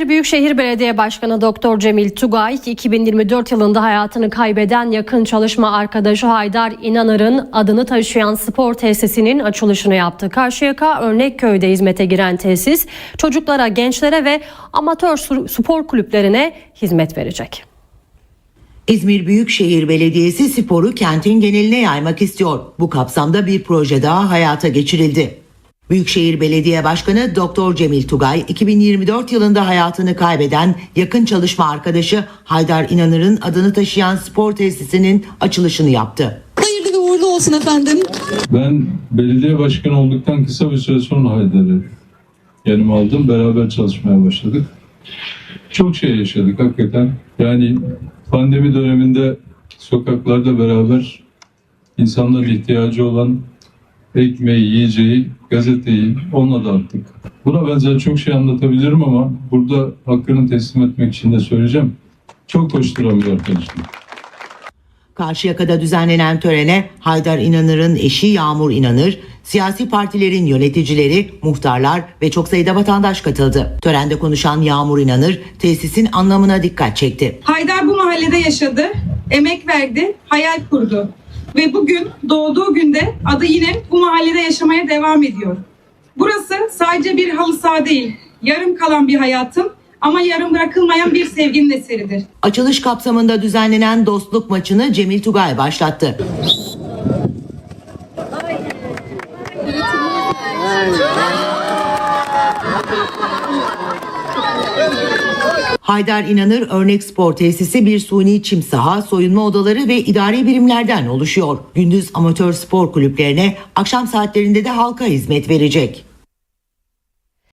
İzmir Büyükşehir Belediye Başkanı Doktor Cemil Tugay 2024 yılında hayatını kaybeden yakın çalışma arkadaşı Haydar İnanır'ın adını taşıyan spor tesisinin açılışını yaptı. Karşıyaka Örnekköy'de hizmete giren tesis çocuklara, gençlere ve amatör spor kulüplerine hizmet verecek. İzmir Büyükşehir Belediyesi sporu kentin geneline yaymak istiyor. Bu kapsamda bir proje daha hayata geçirildi. Büyükşehir Belediye Başkanı Doktor Cemil Tugay 2024 yılında hayatını kaybeden yakın çalışma arkadaşı Haydar İnanır'ın adını taşıyan spor tesisinin açılışını yaptı. Hayırlı ve uğurlu olsun efendim. Ben belediye başkanı olduktan kısa bir süre sonra Haydar'ı yanıma aldım. Beraber çalışmaya başladık. Çok şey yaşadık hakikaten. Yani pandemi döneminde sokaklarda beraber insanların ihtiyacı olan ekmeği, yiyeceği, gazeteyi onunla dağıttık. Buna benzer çok şey anlatabilirim ama burada hakkını teslim etmek için de söyleyeceğim. Çok koşturan bir arkadaşım. Karşıyaka'da düzenlenen törene Haydar İnanır'ın eşi Yağmur İnanır, siyasi partilerin yöneticileri, muhtarlar ve çok sayıda vatandaş katıldı. Törende konuşan Yağmur İnanır, tesisin anlamına dikkat çekti. Haydar bu mahallede yaşadı, emek verdi, hayal kurdu. Ve bugün doğduğu günde adı yine bu mahallede yaşamaya devam ediyor. Burası sadece bir halı saha değil, yarım kalan bir hayatın ama yarım bırakılmayan bir sevginin eseridir. Açılış kapsamında düzenlenen dostluk maçını Cemil Tugay başlattı. Haydar İnanır Örnek Spor Tesisi bir suni çim saha, soyunma odaları ve idari birimlerden oluşuyor. Gündüz amatör spor kulüplerine, akşam saatlerinde de halka hizmet verecek.